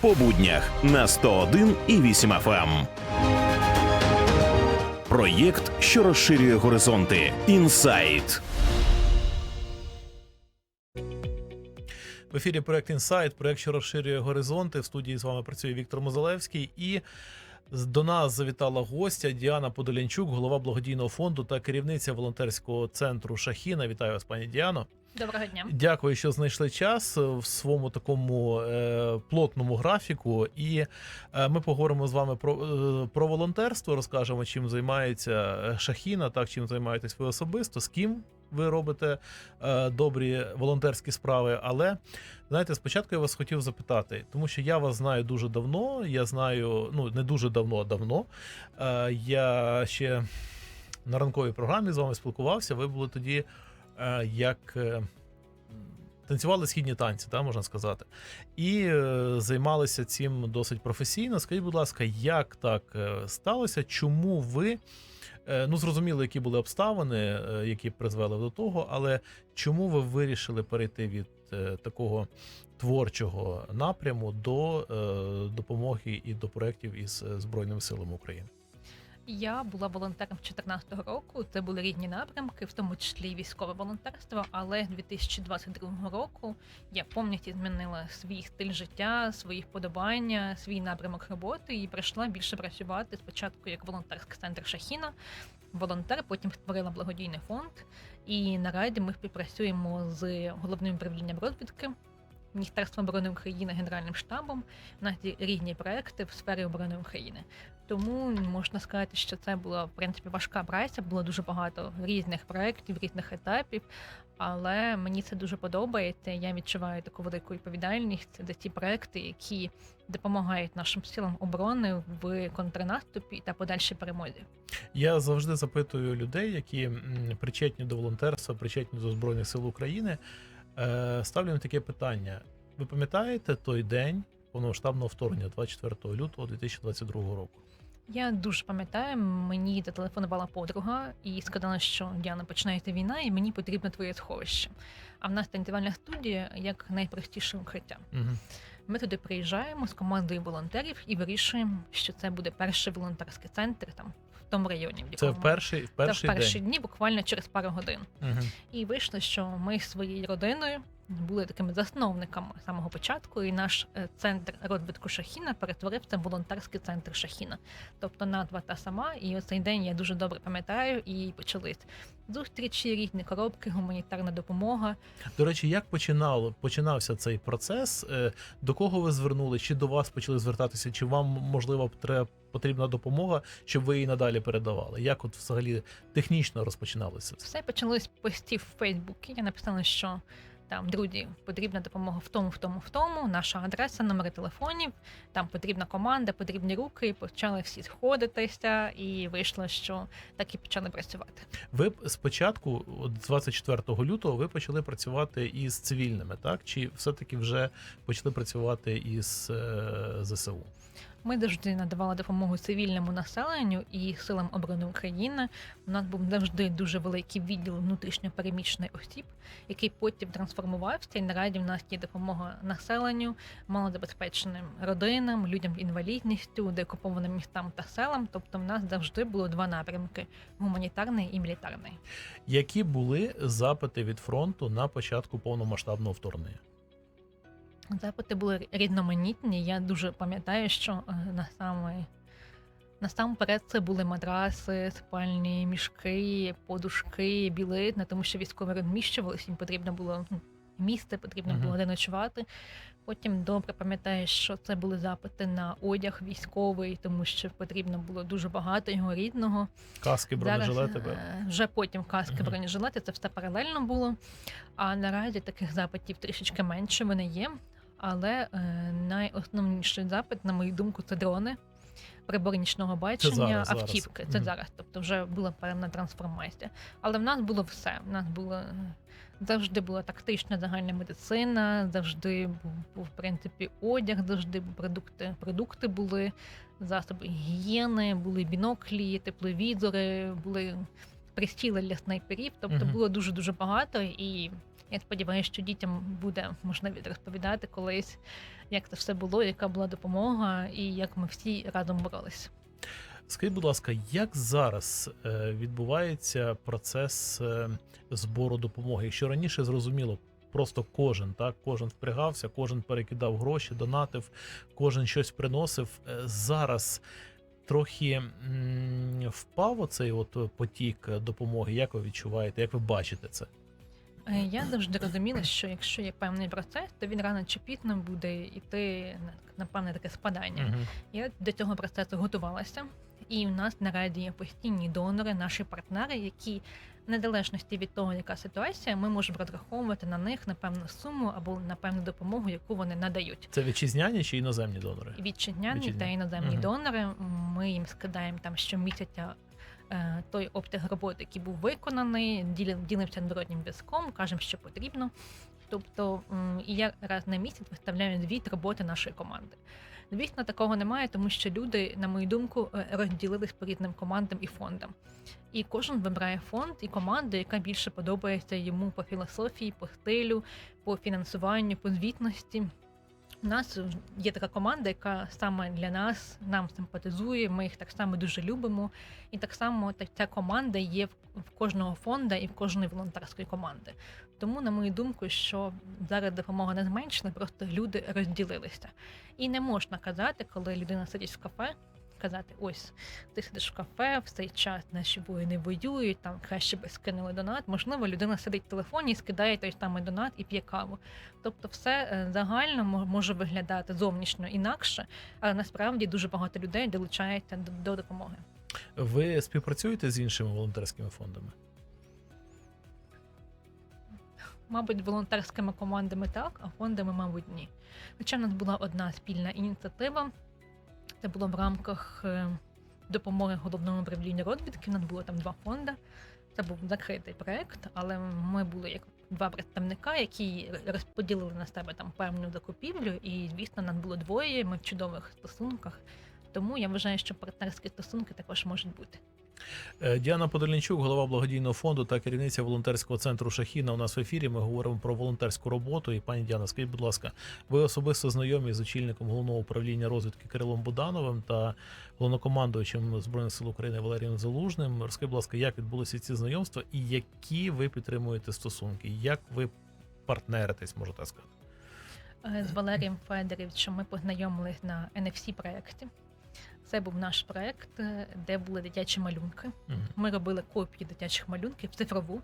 по буднях на 101 і 8 FM. Проєкт, що розширює горизонти. Інсайт. В ефірі проект Інсайт, проект, що розширює горизонти. В студії з вами працює Віктор Мозалевський. І до нас завітала гостя Діана Подолянчук, голова благодійного фонду та керівниця волонтерського центру Шахіна. Вітаю вас, пані Діано. Доброго дня. Дякую, що знайшли час в своєму такому е, плотному графіку. І е, ми поговоримо з вами про, е, про волонтерство, розкажемо, чим займається е, Шахіна, так чим займаєтесь ви особисто, з ким ви робите е, добрі волонтерські справи. Але знаєте, спочатку я вас хотів запитати, тому що я вас знаю дуже давно. Я знаю, ну не дуже давно, а давно. Е, я ще на ранковій програмі з вами спілкувався. Ви були тоді як. е, Танцювали східні танці, так, можна сказати, і е, займалися цим досить професійно. Скажіть, будь ласка, як так е, сталося? Чому ви е, ну зрозуміло, які були обставини, е, які призвели до того, але чому ви вирішили перейти від е, такого творчого напряму до е, допомоги і до проєктів із е, Збройними силами України? Я була волонтером з 2014 року. Це були різні напрямки, в тому числі військове волонтерство. Але 2022 року я повністю змінила свій стиль життя, свої вподобання, свій напрямок роботи і прийшла більше працювати спочатку як волонтерський центр Шахіна. Волонтер, потім створила благодійний фонд. І наразі ми співпрацюємо з головним управлінням розвідки. Міністерством оборони України Генеральним штабом у нас різні проекти в сфері оборони України. Тому можна сказати, що це була в принципі важка праця. Було дуже багато різних проєктів, різних етапів. Але мені це дуже подобається. Я відчуваю таку велику відповідальність за ті проекти, які допомагають нашим силам оборони в контрнаступі та подальшій перемозі. Я завжди запитую людей, які причетні до волонтерства, причетні до Збройних сил України. е, Ставлю таке питання: ви пам'ятаєте той день повномасштабного вторгнення 24 лютого 2022 року? Я дуже пам'ятаю, мені зателефонувала подруга і сказала, що Діана починається війна, і мені потрібно твоє сховище. А в нас танцювальна студія як найпростіше укриття. Угу. Ми туди приїжджаємо з командою волонтерів і вирішуємо, що це буде перший волонтерський центр там в тому районі. В Це в перший, в це в перші день. дні, буквально через пару годин. Угу. І вийшло, що ми своєю родиною були такими засновниками з самого початку, і наш е, центр розвитку Шахіна перетворився в волонтерський центр Шахіна. Тобто назва та сама. І оцей день я дуже добре пам'ятаю, і почались зустрічі, різні коробки, гуманітарна допомога. До речі, як починало починався цей процес? Е, До кого ви звернули? Чи до вас почали звертатися? Чи вам можливо треба потрібна допомога, щоб ви її надалі передавали? Як от взагалі технічно розпочиналося? Все почалось постів в Фейсбуці. Я написала, що там друзі, потрібна допомога в тому, в тому, в тому. Наша адреса, номери телефонів. Там потрібна команда, потрібні руки. І почали всі сходитися, і вийшло, що так і почали працювати. Ви спочатку, от з 24 лютого, ви почали працювати із цивільними, так? Чи все-таки вже почали працювати із е, ЗСУ? Ми завжди надавали допомогу цивільному населенню і силам оборони України. У нас був завжди дуже великий відділ внутрішньопереміщених осіб, який потім трансформувався. І наразі в нас є допомога населенню, малозабезпеченим родинам, людям з інвалідністю, деокупованим містам та селам. Тобто, в нас завжди було два напрямки: гуманітарний і мілітарний. Які були запити від фронту на початку повномасштабного вторгнення? Запити були різноманітні. Я дуже пам'ятаю, що е, на саме насамперед це були матраси, спальні мішки, подушки, білизна, тому що військові розміщувалися, їм потрібно було ну, місце, потрібно було де ночувати. Потім добре пам'ятаю, що це були запити на одяг військовий, тому що потрібно було дуже багато його рідного. Каски, бронежилети? Зараз, е, вже потім каски, бронежилети, це все паралельно було. А наразі таких запитів трішечки менше вони є. Але е, найосновніший запит, на мою думку, це дрони. Прибор нічного бачення, зараз, зараз. автівки. Це Мгм. зараз. Тобто вже була певна трансформація. Але в нас було все. В нас було е, завжди була тактична загальна медицина, завжди був, був в принципі одяг, завжди продукти. Продукти були, засоби гігієни, були біноклі, тепловізори, були пристіли для снайперів. Тобто Мгм. було дуже дуже багато і Я сподіваюся, що дітям буде можливість розповідати колись, як це все було, яка була допомога, і як ми всі разом боролись. Скажіть, будь ласка, як зараз е, відбувається процес е, збору допомоги? Якщо раніше зрозуміло, просто кожен, так, кожен впрягався, кожен перекидав гроші, донатив, кожен щось приносив. Е, Зараз трохи впав оцей от потік допомоги. Як ви відчуваєте? Як ви бачите це? Е, Я завжди розуміла, що якщо є певний процес, то він рано чи пізно буде йти на напевне таке спадання. Мгм. Я до цього процесу готувалася, і у нас наразі є постійні донори, наші партнери, які в незалежності від того, яка ситуація, ми можемо розраховувати на них на певну суму або на певну допомогу, яку вони надають. Це вітчизняні чи іноземні донори? І Вітчизняні та Вітчизняні. іноземні Мгм. донори. Ми їм скидаємо там щомісяця той обсяг роботи, який був виконаний, ділим- ділимося народнім зв'язком, кажемо, що потрібно. Тобто, і я раз на місяць виставляю звіт роботи нашої команди. Звісно, такого немає, тому що люди, на мою думку, е, розділились по різним командам і фондам. І кожен вибирає фонд і команду, яка більше подобається йому по філософії, по стилю, по фінансуванню, по звітності. У нас є така команда, яка саме для нас нам симпатизує. Ми їх так само дуже любимо. І так само ця команда є в кожного фонду і в кожної волонтерської команди. Тому, на мою думку, що зараз допомога не зменшена, просто люди розділилися. І не можна казати, коли людина сидить в кафе. Казати, ось ти сидиш в кафе, в цей час наші воїни воюють, там краще би скинули донат. Можливо, людина сидить в телефоні, скидає той самий донат і п'є каву. Тобто, все е, загально може виглядати зовнішньо інакше, але насправді дуже багато людей долучається до, до допомоги. Ви співпрацюєте з іншими волонтерськими фондами? Мабуть, волонтерськими командами так, а фондами, мабуть, ні. Хоча в нас була одна спільна ініціатива. Це було в рамках е, допомоги головному управління розвідки. У нас було там два фонди. Це був закритий проект, але ми були як два представника, які розподілили на себе там певну закупівлю. І, звісно, нас було двоє. Ми в чудових стосунках. Тому я вважаю, що партнерські стосунки також можуть бути. Е, Діана Подоленчук, голова благодійного фонду та керівниця волонтерського центру Шахіна. У нас в ефірі. Ми говоримо про волонтерську роботу. І пані Діана, скажіть, будь ласка, ви особисто знайомі з очільником головного управління розвідки Кирилом Будановим та головнокомандуючим збройних сил України Валерієм Залужним. Розкажіть, будь ласка, як відбулися ці знайомства і які ви підтримуєте стосунки? Як ви партнеритесь, можу так сказати? Е, З Валерієм Федоровичем ми познайомились на NFC проєкті. Це був наш проєкт, е, де були дитячі малюнки. Ми робили копії дитячих малюнків цифрову.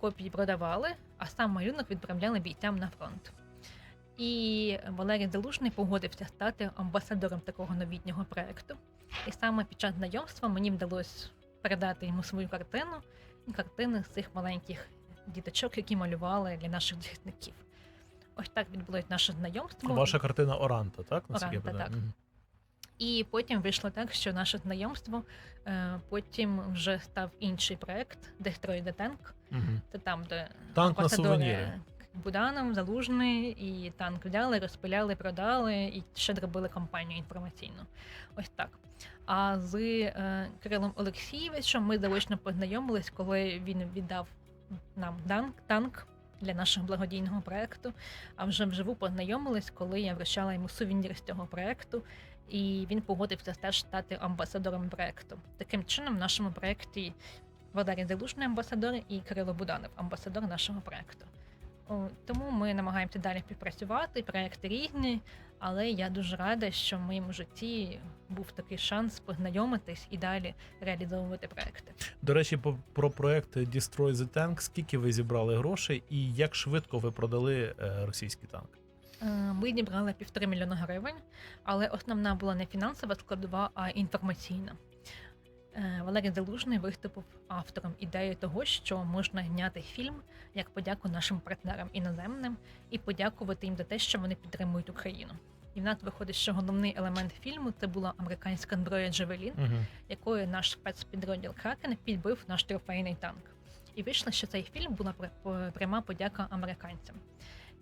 Копії продавали, а сам малюнок відправляли бійцям на фронт. І Валерій Залужний погодився стати амбасадором такого новітнього проєкту. І саме під час знайомства мені вдалося передати йому свою картину і картини з цих маленьких діточок, які малювали для наших захисників. Ось так відбулось наше знайомство. Ваша картина Оранта, так? Оранта, так. Мгм. І потім вийшло так, що наше знайомство е, потім вже став інший проект the Tank. Мгм. Це там, де Танк на сувеніри. Буданов, Залужний, і танк взяли, розпиляли, продали, і ще зробили кампанію інформаційну. Ось так. А з е, Кирилом Олексійовичем ми заочно познайомились, коли він віддав нам танк, танк для нашого благодійного проекту. А вже вживу познайомились, коли я вручала йому сувенір з цього проекту. І він погодився теж стати амбасадором проекту. Таким чином, в нашому проекті Валерій Залужний амбасадор і Кирило Буданов амбасадор нашого проекту. Тому ми намагаємося далі співпрацювати. Проекти різні, але я дуже рада, що в моєму житті був такий шанс познайомитись і далі реалізовувати проекти. До речі, про проект Destroy the Tank. Скільки ви зібрали грошей і як швидко ви продали е, російський танк? Е, Ми зібрали півтори мільйона гривень, але основна була не фінансова складова, а інформаційна. Е, Валерій Залужний виступив автором ідеї того, що можна зняти фільм як подяку нашим партнерам іноземним і подякувати їм за те, що вони підтримують Україну. І в нас виходить, що головний елемент фільму це була американська зброя Джевелін, Угу. якою наш спецпідрозділ Кракен підбив наш трофейний танк. І вийшло, що цей фільм була пр- пряма подяка американцям.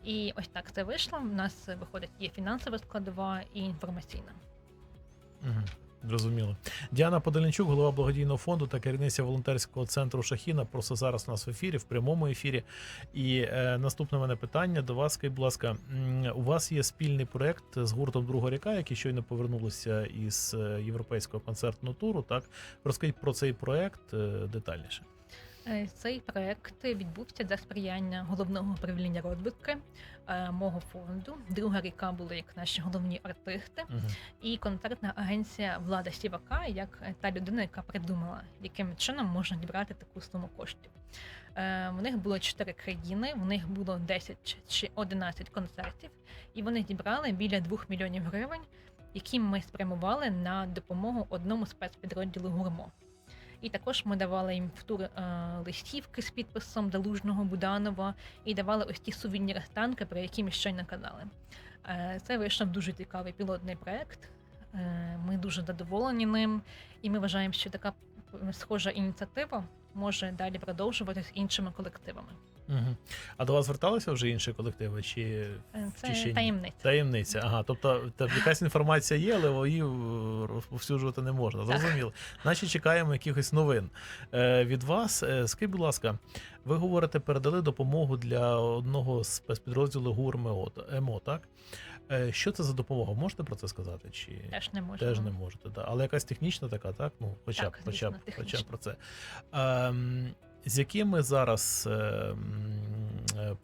І ось так це вийшло. У нас виходить є фінансова складова і інформаційна. Угу. Зрозуміло. Діана Подоленчук, голова благодійного фонду та керівниця волонтерського центру Шахіна. Просто зараз у нас в ефірі, в прямому ефірі. І е, наступне мене питання до вас. Будь ласка, у вас є спільний проект з гуртом Друга ріка, які щойно повернулися із е, європейського концертного туру. Так розкажіть про цей проект е, детальніше. Е, Цей проект відбувся за сприяння головного управління розвитки е, мого фонду. Друга ріка були як наші головні артисти, Угу. і концертна агенція Влада Сівака, як та людина, яка придумала, яким чином можна зібрати таку суму коштів. Е, В них було чотири країни, в них було 10 чи 11 концертів, і вони зібрали біля 2 мільйонів гривень, які ми спрямували на допомогу одному спецпідрозділу гурмо. І також ми давали їм в тур е, листівки з підписом Залужного Буданова і давали ось ті сувеніри з танка, про які ми щойно казали. Е, це вийшов дуже цікавий пілотний проект. Е, ми дуже задоволені ним, і ми вважаємо, що така схожа ініціатива може далі продовжуватися з іншими колективами. Угу. А до вас зверталися вже інші колективи? Чи Е, Чи ще ні? таємниця. Таємниця. Ага, тобто та, якась інформація є, але її е, розповсюджувати не можна. Зрозуміло. Значить, чекаємо якихось новин е, від вас. Е, скажіть, будь ласка, ви говорите, передали допомогу для одного з спецпідрозділу ГУР МО, так? Е, що це за допомога? Можете про це сказати? Чи Теж не можна. теж не можете? Да. Але якась технічна така, так? Ну, хоча б, Так, хоча б, звісно, хоча б про це. Ем, з якими зараз, ем, е,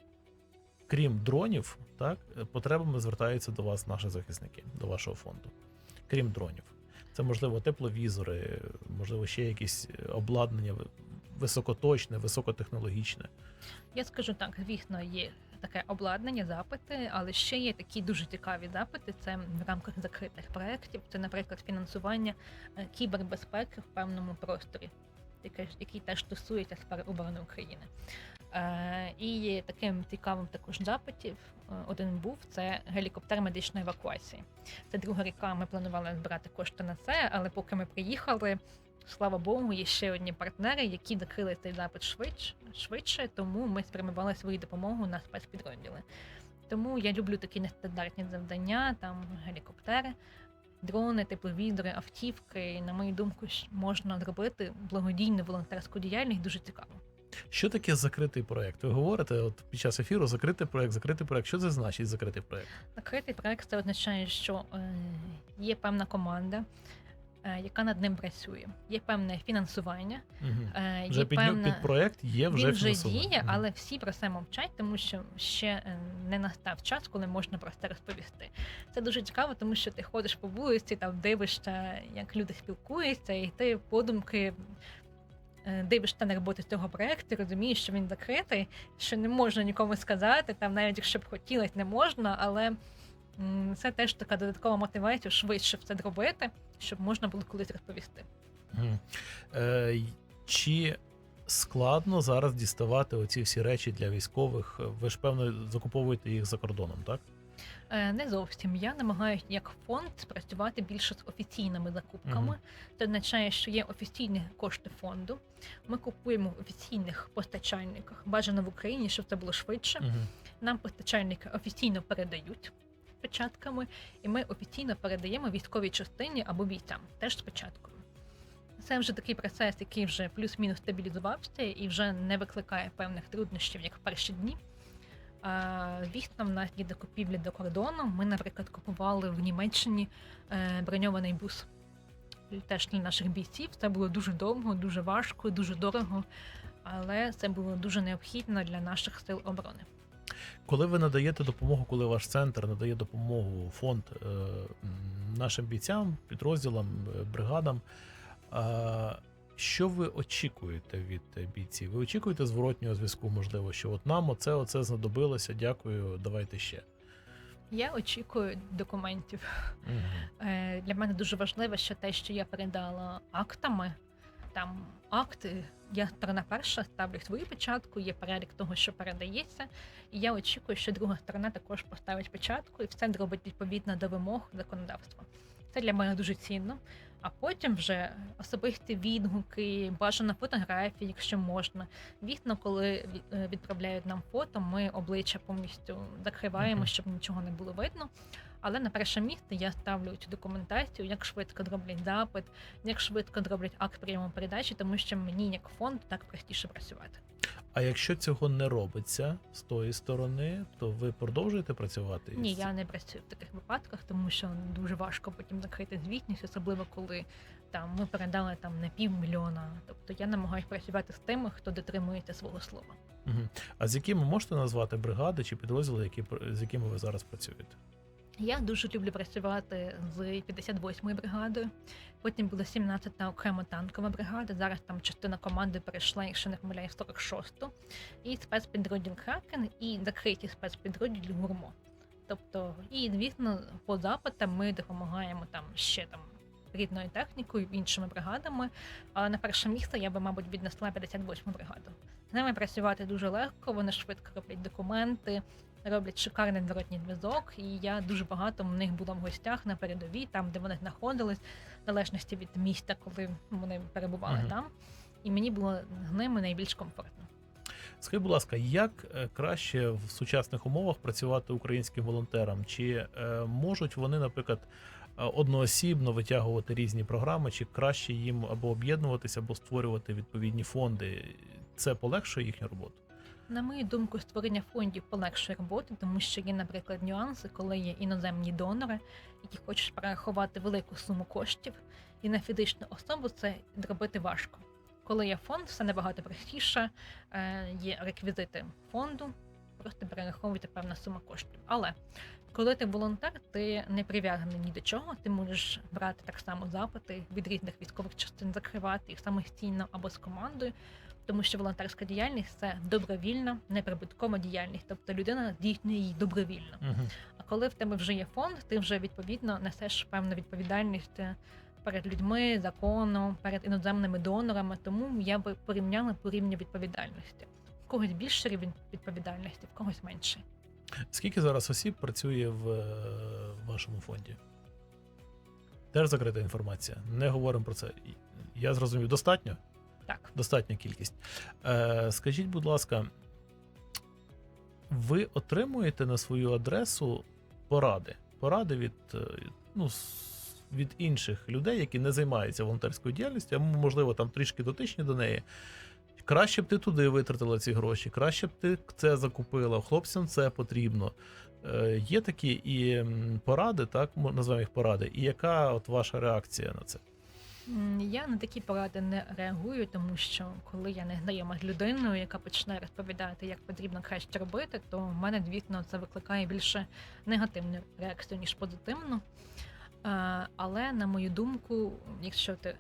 крім дронів, так, е, потребами звертаються до вас наші захисники, до вашого фонду. Крім дронів. Це можливо тепловізори, можливо, ще якісь е, обладнання високоточне, високотехнологічне. Я скажу так, звісно, є таке обладнання, запити, але ще є такі дуже цікаві запити. Це в рамках закритих проєктів. Це, наприклад, фінансування е, кібербезпеки в певному просторі, який теж стосується сфери оборони України. Е, І таким цікавим також запитів е, один був це гелікоптер медичної евакуації. Це друга ріка. Ми планували збирати кошти на це, але поки ми приїхали, слава Богу, є ще одні партнери, які закрили цей запит швидше, швидше, тому ми спрямували свою допомогу на спецпідрозділи. Тому я люблю такі нестандартні завдання, там гелікоптери, дрони, тепловізори, автівки. І, на мою думку, можна зробити благодійну волонтерську діяльність дуже цікаво. Що таке закритий проект? Ви говорите, от під час ефіру закритий проект, закритий проект. Що це значить закритий проект? Закритий проект це означає, що е, є певна команда, яка над ним працює. Є певне фінансування, Угу. е, Вже є під, певна... під проект є вже Він вже діє, але всі про це мовчать, тому що ще е, не настав час, коли можна про це розповісти. Це дуже цікаво, тому що ти ходиш по вулиці, там дивишся, як люди спілкуються, і ти подумки. е, Дивишся на роботу цього проекту, розумієш, що він закритий, що не можна нікому сказати, там навіть якщо б хотілося, не можна, але це теж така додаткова мотивація швидше все зробити, щоб можна було колись розповісти. Е, чи складно зараз діставати оці всі речі для військових? Ви ж певно закуповуєте їх за кордоном, так? Е, Не зовсім. Я намагаюся як фонд спрацювати більше з офіційними закупками. Мгм. Це означає, що є офіційні кошти фонду. Ми купуємо в офіційних постачальниках. Бажано в Україні, щоб це було швидше. Угу. Нам постачальники офіційно передають печатками, і ми офіційно передаємо військовій частині або бійцям теж з печаткою. Це вже такий процес, який вже плюс-мінус стабілізувався і вже не викликає певних труднощів, як в перші дні. Звісно, в нас є докупівлі до кордону. Ми, наприклад, купували в Німеччині е, броньований бус. Теж для наших бійців. Це було дуже довго, дуже важко, дуже дорого, але це було дуже необхідно для наших сил оборони. Коли ви надаєте допомогу, коли ваш центр надає допомогу фонд е, нашим бійцям, підрозділам, е, бригадам, е, що ви очікуєте від бійців? Ви очікуєте зворотнього зв'язку, можливо, що от нам оце, оце знадобилося, дякую, давайте ще. Я очікую документів. Угу. Для мене дуже важливо, що те, що я передала актами, там акти, я сторона перша ставлю свою печатку, є перелік того, що передається. І я очікую, що друга сторона також поставить печатку і все зробить відповідно до вимог законодавства. Це для мене дуже цінно. А потім вже особисті відгуки, бажано фотографії, якщо можна. Звісно, коли е, відправляють нам фото, ми обличчя повністю закриваємо, щоб нічого не було видно. Але на перше місце я ставлю цю документацію, як швидко роблять запит, як швидко роблять акт прийому передачі, тому що мені як фонд так простіше працювати. А якщо цього не робиться з тої сторони, то ви продовжуєте працювати? Ні, я не працюю в таких випадках, тому що дуже важко потім закрити звітність, особливо коли там ми передали там на півмільйона. Тобто я намагаюся працювати з тими, хто дотримується свого слова. Мгм. А з якими можете назвати бригади чи підрозділи, які з якими ви зараз працюєте? Я дуже люблю працювати з 58-ї бригадою. Потім була 17-та окрема танкова бригада. Зараз там частина команди перейшла, якщо не помиляюсь, в 46-ту. І спецпідрозділ Кракен, і закриті спецпідрозділ Гурмо. Тобто, і звісно, по запитам ми допомагаємо там ще там рідною технікою, іншими бригадами. Але на перше місце я би, мабуть, віднесла 58-му бригаду. З ними працювати дуже легко, вони швидко роблять документи, роблять шикарний зворотній зв'язок, і я дуже багато в них була в гостях на передовій, там де вони знаходились, в залежності від місця, коли вони перебували Мгм. там. І мені було з ними найбільш комфортно. Скажіть, будь ласка, як е, краще в сучасних умовах працювати українським волонтерам? Чи е, можуть вони, наприклад, е, одноосібно витягувати різні програми, чи краще їм або об'єднуватися, або створювати відповідні фонди? Це полегшує їхню роботу? На мою думку, створення фондів полегшує роботу, тому що є, наприклад, нюанси, коли є іноземні донори, які хочуть перерахувати велику суму коштів, і на фізичну особу це зробити важко. Коли є фонд, все набагато простіше, е, є реквізити фонду, просто перераховуєте певна сума коштів. Але коли ти волонтер, ти не прив'язаний ні до чого, ти можеш брати так само запити від різних військових частин, закривати їх самостійно або з командою тому що волонтерська діяльність це добровільна, неприбуткова діяльність, тобто людина здійснює її добровільно. Угу. А коли в тебе вже є фонд, ти вже відповідно несеш певну відповідальність е, перед людьми, законом, перед іноземними донорами. Тому я би порівняла по рівню відповідальності. В когось більше рівень відповідальності, в когось менший. Скільки зараз осіб працює в е, вашому фонді? Теж закрита інформація. Не говоримо про це. Я зрозумів, достатньо? Так, Достатня кількість. Е, скажіть, будь ласка, ви отримуєте на свою адресу поради? Поради від, е, ну, від інших людей, які не займаються волонтерською діяльністю, а можливо там трішки дотичні до неї. Краще б ти туди витратила ці гроші, краще б ти це закупила, хлопцям це потрібно. Е, є такі і поради, так, мо- називаємо їх поради. І яка от ваша реакція на це? Я на такі поради не реагую, тому що коли я не знайома з людиною, яка почне розповідати, як потрібно краще робити, то в мене, звісно, це викликає більше негативну реакцію, ніж позитивну. Е, Але на мою думку, якщо ти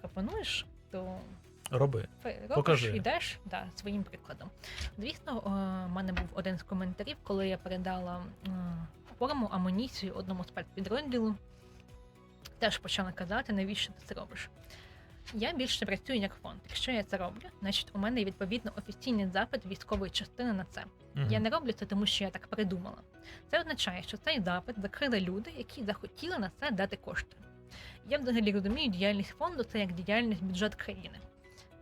пропонуєш, то Роби. робиш, Покажи. йдеш да, своїм прикладом. Звісно, е, в мене був один з коментарів, коли я передала форму амуніцію одному спецпідрозділу. Теж почала казати, навіщо ти це робиш. Я більше працюю як фонд. Якщо я це роблю, значить у мене відповідно офіційний запит військової частини на це. Мгм. Я не роблю це, тому що я так придумала. Це означає, що цей запит закрили люди, які захотіли на це дати кошти. Я взагалі розумію, діяльність фонду це як діяльність бюджет країни.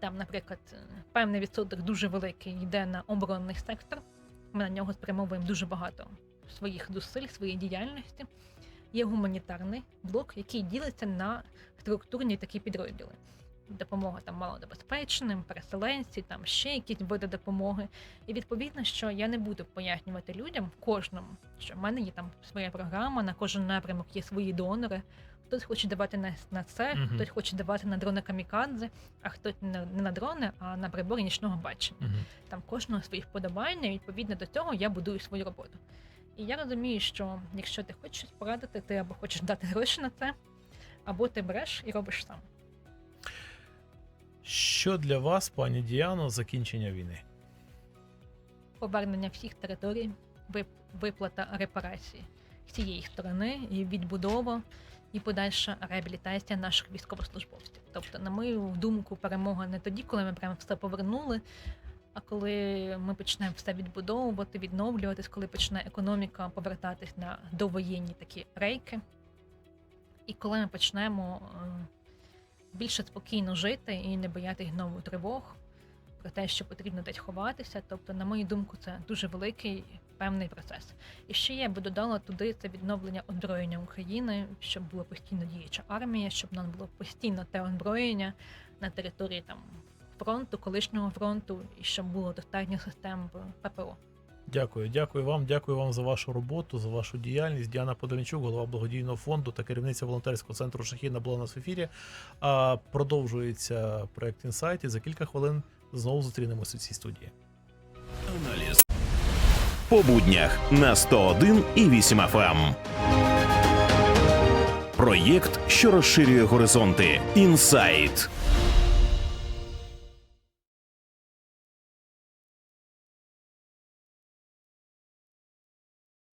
Там, наприклад, е, певний відсоток дуже великий йде на оборонний сектор. Ми на нього спрямовуємо дуже багато своїх зусиль, своєї діяльності. Є гуманітарний блок, який ділиться на структурні такі підрозділи. Допомога там малозабезпеченим, переселенці, там ще якісь види допомоги. І відповідно, що я не буду пояснювати людям кожному, що в мене є там своя програма, на кожен напрямок є свої донори. Хтось хоче давати на, на це, Мгм. хтось хоче давати на дрони камікадзе, а хтось не, не на дрони, а на прибори нічного бачення. Мгм. Там кожного свої вподобання, і відповідно до цього я будую свою роботу. І я розумію, що якщо ти хочеш щось порадити, ти або хочеш дати гроші на це, або ти береш і робиш сам. Що для вас, пані Діано, закінчення війни? Повернення всіх територій, виплата репарації цієї сторони, і відбудова, і подальша реабілітація наших військовослужбовців. Тобто, на мою думку, перемога не тоді, коли ми прямо все повернули. А коли ми почнемо все відбудовувати, відновлюватись, коли почне економіка повертатись на довоєнні такі рейки, і коли ми почнемо е, більше спокійно жити і не боятись знову тривог, про те, що потрібно десь ховатися. Тобто, на мою думку, це дуже великий певний процес. І ще я би додала туди це відновлення озброєння України, щоб була постійно діюча армія, щоб у нас було постійно те озброєння на території там фронту, колишнього фронту, і щоб було достатньо систем ППО. Дякую, дякую вам. Дякую вам за вашу роботу, за вашу діяльність. Діана Подоренчук, голова благодійного фонду та керівниця волонтерського центру Шахіна була у нас в ефірі. А продовжується проект інсайт. І за кілька хвилин знову зустрінемося у цій студії. Аналіз по буднях на 101 і 8 FM. Проєкт, що розширює горизонти. Інсайт.